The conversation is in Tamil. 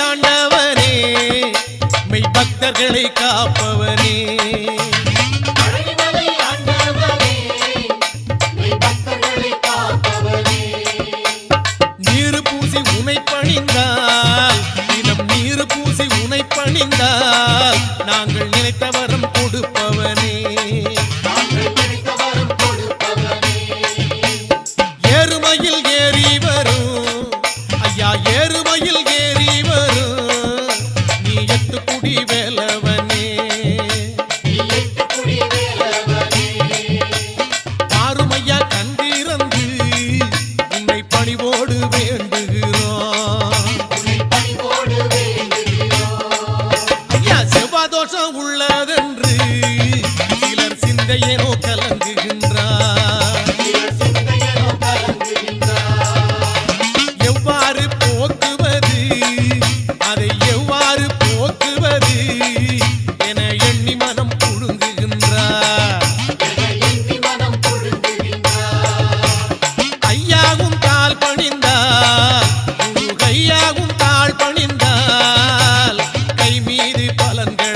ஆண்டவனே மெய் பக்தர்களை காப்பவனே நீர் பூசி உனை பணிந்தால் இனம் நாங்கள் செவ்வாதோஷம் சிலர் சிந்தையனோ கலங்குகின்றார் எவ்வாறு போக்குவது? அதை எவ்வாறு போக்குவது என எண்ணி மனம் புழுங்குகின்றார். என எண்ணி மனம் ஐயாவும் தாள் பணிந்தால் கையாகும் தாள் பணிந்தால் கை மீது பலன்கள்